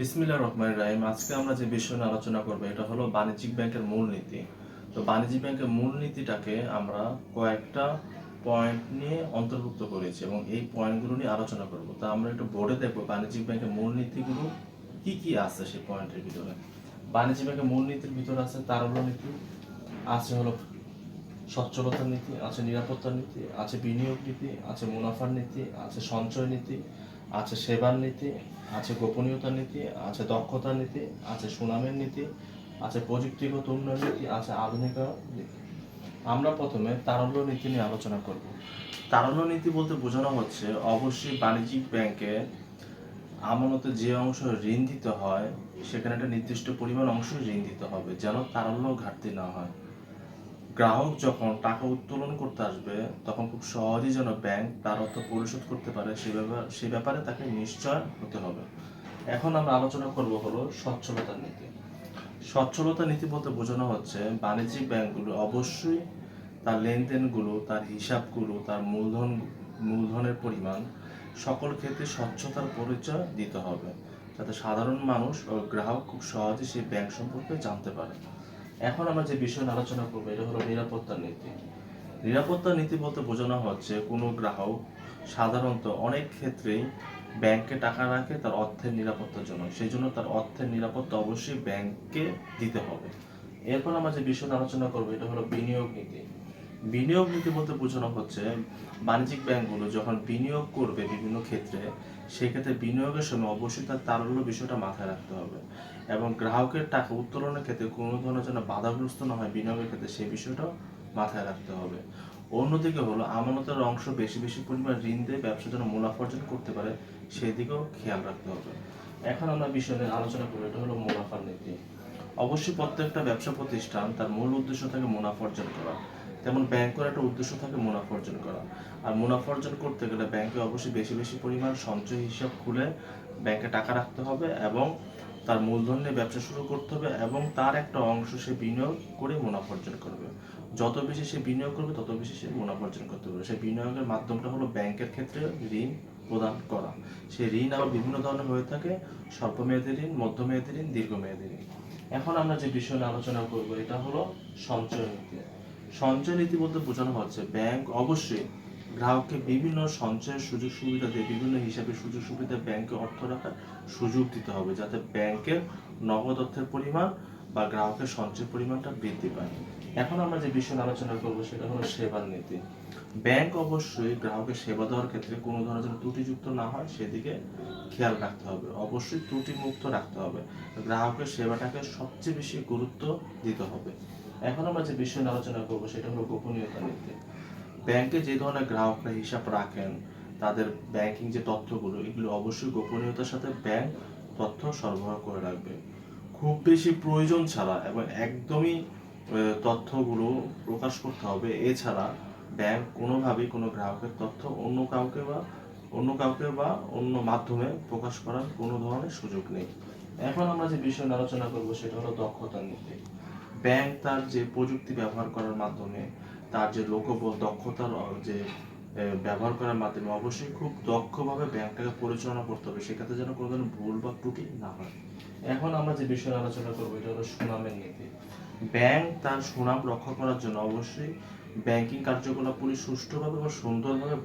বিসমিল্লাহ রহমান রাহিম। আজকে আমরা যে বিষয় নিয়ে আলোচনা করব, এটা হলো বাণিজ্যিক ব্যাংকের মূলনীতি। তো বাণিজ্যিক ব্যাংকের মূলনীতিটাকে আমরা কয়েকটা পয়েন্ট নিয়ে অন্তর্ভুক্ত করেছি এবং এই পয়েন্টগুলো নিয়ে আলোচনা করব। তা আমরা একটু বোর্ডে দেখব বাণিজ্যিক ব্যাংকের মূলনীতিগুলো কি কি আছে সেই পয়েন্টের ভিতরে। বাণিজ্যিক ব্যাংকের মূলনীতির ভিতরে আছে তারল্য নীতি আছে হলো সচ্ছলতা নীতি আছে নিরাপত্তা নীতি আছে বিনিয়োগ নীতি আছে মুনাফার নীতি আছে সঞ্চয় নীতি আছে সেবার নীতি আছে গোপনীয়তার নীতি আছে দক্ষতার নীতি আছে সুনামের নীতি আছে প্রযুক্তিগত উন্নয়ন নীতি আছে আধুনিক নীতি আমরা প্রথমে তারল্য নীতি নিয়ে আলোচনা করব তারল্য নীতি বলতে বোঝানো হচ্ছে অবশ্যই বাণিজ্যিক ব্যাংকে আমানতে যে অংশ ঋণ দিতে হয় সেখানে একটা নির্দিষ্ট পরিমাণ অংশ ঋণ দিতে হবে যেন তারল্য ঘাটতি না হয় গ্রাহক যখন টাকা উত্তোলন করতে আসবে, তখন খুব সহজেই যেন ব্যাংক তার অর্থ পরিশোধ করতে পারে, সে ব্যাপারে সে ব্যাপারে তাকে নিশ্চয় হতে হবে। এখন আমরা আলোচনা করব হলো সচ্ছলতা নীতি। সচ্ছলতা নীতি বলতে বোঝানো হচ্ছে বাণিজ্যিক ব্যাংকগুলো অবশ্যই তার লেনদেনগুলো, তার হিসাবগুলো, তার মূলধন, মূলধনের পরিমাণ সকল ক্ষেত্রে স্বচ্ছতার পরিচয় দিতে হবে। যাতে সাধারণ মানুষ ও গ্রাহক খুব সহজে সেই ব্যাংক সম্পর্কে জানতে পারে। এখন আমরা যে বিষয় আলোচনা করব, এটা হলো নিরাপত্তা নীতি। নিরাপত্তা নীতি বলতে বোঝানো হচ্ছে, কোনো গ্রাহক সাধারণত অনেক ক্ষেত্রেই ব্যাংকে টাকা রাখে তার অর্থের নিরাপত্তার জন্য। সেই জন্য তার অর্থের নিরাপত্তা অবশ্যই ব্যাংকে দিতে হবে। এরপর আমরা যে বিষয় আলোচনা করব, এটা হলো বিনিয়োগ নীতি। বিনিয়োগ নীতি বলতে বোঝানো হচ্ছে বাণিজ্যিক ব্যাংকগুলো যখন বিনিয়োগ করবে বিভিন্ন ক্ষেত্রে সেক্ষেত্রে বিনিয়োগের সময় অবশ্যই তার তারল্য বিষয়টা মাথায় রাখতে হবে। এবং গ্রাহকের টাকা উত্তোলনের ক্ষেত্রে কোনো ধরনের যেন বাধাগ্রস্ত না হয় বিনিয়োগের ক্ষেত্রে সেই বিষয়টাও মাথায় রাখতে হবে। অন্যদিকে হলো আমানতের অংশ বেশি বেশি পরিমাণ ঋণ দিয়ে ব্যবসা যেন মুনাফা অর্জন করতে পারে সেই দিকেও খেয়াল রাখতে হবে। এখন আমরা বিষয় নিয়ে আলোচনা করব এটা হলো মুনাফার নীতি। অবশ্যই প্রত্যেকটা ব্যবসা প্রতিষ্ঠান তার মূল উদ্দেশ্য থাকে মুনাফা অর্জন করা। তেমন ব্যাংকের একটা উদ্দেশ্য থাকে মুনাফা অর্জন করা। আর মুনাফা অর্জন করতে গেলে ব্যাংকে অবশ্যই বেশি বেশি পরিমাণ সঞ্চয় হিসাব খুলে ব্যাংকে টাকা রাখতে হবে এবং তার মূলধন নিয়ে ব্যবসা শুরু করতে হবে এবং তার একটা অংশ সে বিনিয়োগ করে মুনাফা অর্জন করবে। যত বেশি সে বিনিয়োগ করবে, তত বেশি সে মুনাফা অর্জন করতে পারবে। সেই বিনিয়োগের মাধ্যমটা হলো ব্যাংকের ক্ষেত্রে ঋণ প্রদান করা। সেই ঋণ আবার বিভিন্ন ধরনের হয়ে থাকে স্বল্প মেয়াদী ঋণ, মধ্যমেয়াদী ঋণ, দীর্ঘমেয়াদী ঋণ। এখন আমরা যে বিষয় নিয়ে আলোচনা করব, এটা হলো সঞ্চয় নীতি। সঞ্চয় নীতি বলতে বোঝানো হচ্ছে। ব্যাংক অবশ্যই গ্রাহককে বিভিন্ন সঞ্চয়ের সুযোগ সুবিধা দিয়ে বিভিন্ন হিসাবে সুযোগ সুবিধা ব্যাংকে অর্থ রাখার সুযোগ দিতে হবে, যাতে ব্যাংকের নগদ অর্থের পরিমাণ বা গ্রাহকের সঞ্চয়ের পরিমাণটা বৃদ্ধি পায়। এখন আমরা যে বিষয় আলোচনা করব সেটা হলো সেবার নীতি। ব্যাংক অবশ্যই গ্রাহকের সেবা দেওয়ার ক্ষেত্রে কোনো ধরনের যেন ত্রুটিযুক্ত না হয়, সেদিকে খেয়াল রাখতে হবে। অবশ্যই ত্রুটিমুক্ত রাখতে হবে। গ্রাহকের সেবাটাকে সবচেয়ে বেশি গুরুত্ব দিতে হবে। এখন আমরা যে বিষয় আলোচনা করব, সেটা হলো গোপনীয়তা নীতি ব্যাংকে যে ধরনের গ্রাহকরা হিসাব রাখেন, তাদের ব্যাংকিং যে তথ্যগুলো, এগুলো অবশ্যই গোপনীয়তার সাথে ব্যাংক তথ্য সরবরাহ করে রাখবে। খুব বেশি প্রয়োজন ছাড়া এবং একদমই তথ্যগুলো প্রকাশ করতে হবে। এছাড়া ব্যাংক কোনোভাবেই কোনো গ্রাহকের তথ্য অন্য কাউকে বা, অন্য কাউকে বা অন্য মাধ্যমে প্রকাশ করার কোনো ধরনের সুযোগ নেই। এখন আমরা যে বিষয় আলোচনা করব, সেটা হলো দক্ষতা নীতি ব্যাংক তার যে প্রযুক্তি ব্যবহার করার মাধ্যমে, তার যে লোকবল দক্ষতার যে ব্যবহার করার মাধ্যমে অবশ্যই খুব দক্ষভাবে ব্যাংকটাকে পরিচালনা করতে হবে। সেক্ষেত্রে যেন কোনো ধরনের ভুল বা ত্রুটি না হয়। এখন আমরা যে বিষয়ে আলোচনা করব, এটা হলো সুনামের নীতি। ব্যাংক তার সুনাম রক্ষা করার জন্য অবশ্যই ব্যাংকিং কার্যকলাপগুলি সুষ্ঠুভাবে এবং সুন্দরভাবে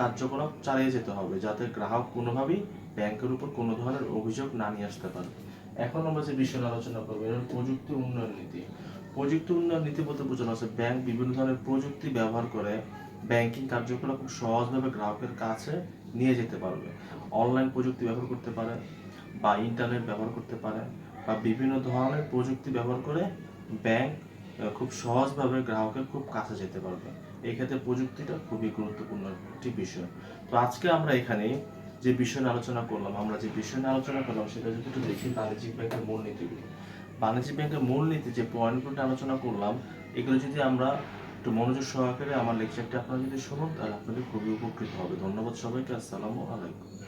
কার্যকলাপ চালিয়ে যেতে হবে, যাতে গ্রাহক কোনোভাবেই ব্যাংকের উপর কোনো ধরনের অভিযোগ না নিয়ে আসতে পারে। এখন আমরা যে বিষয়ে আলোচনা করব এটা প্রযুক্তি উন্নয়ন নীতি। প্রযুক্তি উন্নয়ন নীতি বলতে বোঝানো হচ্ছে ব্যাংক বিভিন্ন ধরনের প্রযুক্তি ব্যবহার করে ব্যাংকিং কার্যকলাপ খুব সহজভাবে গ্রাহকের কাছে নিয়ে যেতে পারবে। অনলাইন প্রযুক্তি ব্যবহার করতে পারে বা ইন্টারনেট ব্যবহার করতে পারে বা বিভিন্ন ধরনের প্রযুক্তি ব্যবহার করে ব্যাংক খুব সহজভাবে গ্রাহকের খুব কাছে যেতে পারবে। এই ক্ষেত্রে প্রযুক্তিটা খুবই গুরুত্বপূর্ণ একটি বিষয়। তো আজকে আমরা এখানে যে বিষয় নিয়ে আলোচনা করলাম, আমরা যে বিষয় নিয়ে আলোচনা করলাম, সেটা যদি একটু দেখি বাণিজ্যিক ব্যাংকের মূলনীতিগুলো। বাণিজ্যিক ব্যাংকের মূলনীতি যে পয়েন্টগুলো আলোচনা করলাম, এগুলো যদি আমরা একটু মনোযোগ সহকারে আমার লেকচারটা আপনারা যদি শুনুন, তাহলে আপনাদের খুবই উপকৃত হবে। ধন্যবাদ সবাইকে, আসসালামু আলাইকুম।